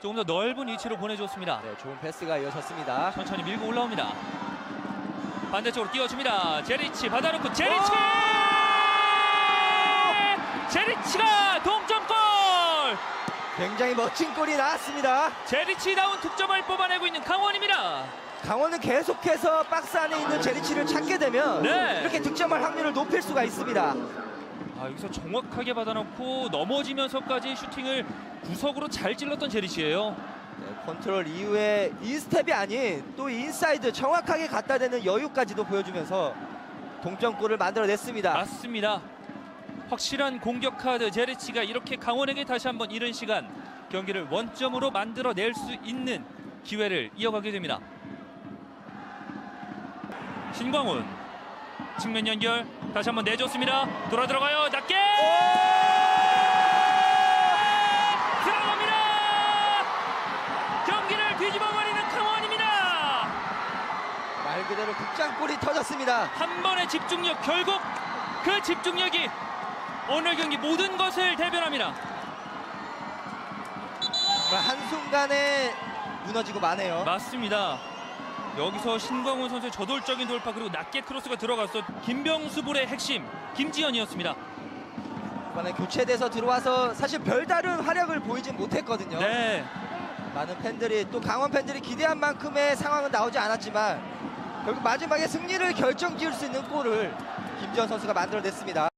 조금 더 넓은 위치로 보내줬습니다. 네, 좋은 패스가 이어졌습니다. 천천히 밀고 올라옵니다. 반대쪽으로 띄워줍니다. 제리치 받아놓고 제리치! 제리치가 동점골! 굉장히 멋진 골이 나왔습니다. 제리치다운 득점을 뽑아내고 있는 강원입니다. 강원은 계속해서 박스 안에 있는 제리치를 찾게 되면 네. 이렇게 득점할 확률을 높일 수가 있습니다. 아, 여기서 정확하게 받아놓고 넘어지면서까지 슈팅을 구석으로 잘 찔렀던 제리치예요. 네, 컨트롤 이후에 인스텝이 아닌 또 인사이드 정확하게 갖다 대는 여유까지도 보여주면서 동점골을 만들어냈습니다. 맞습니다. 확실한 공격 카드 제리치가 이렇게 강원에게 다시 한번 이른 시간 경기를 원점으로 만들어낼 수 있는 기회를 이어가게 됩니다. 신광훈 측면 연결 다시 한번 내줬습니다. 돌아 들어가요 낮게 들어갑니다. 경기를 뒤집어버리는 강원입니다. 말 그대로 극장골이 터졌습니다. 한 번의 집중력 결국 그 집중력이 오늘 경기 모든 것을 대변합니다. 정말 한순간에 무너지고 마네요. 맞습니다. 여기서 신광훈 선수의 저돌적인 돌파 그리고 낮게 크로스가 들어갔어 김병수 볼의 핵심 김지현이었습니다. 이번에 교체돼서 들어와서 사실 별다른 활약을 보이진 못했거든요. 네, 많은 팬들이 또 강원 팬들이 기대한 만큼의 상황은 나오지 않았지만 결국 마지막에 승리를 결정 지을 수 있는 골을 김지현 선수가 만들어냈습니다.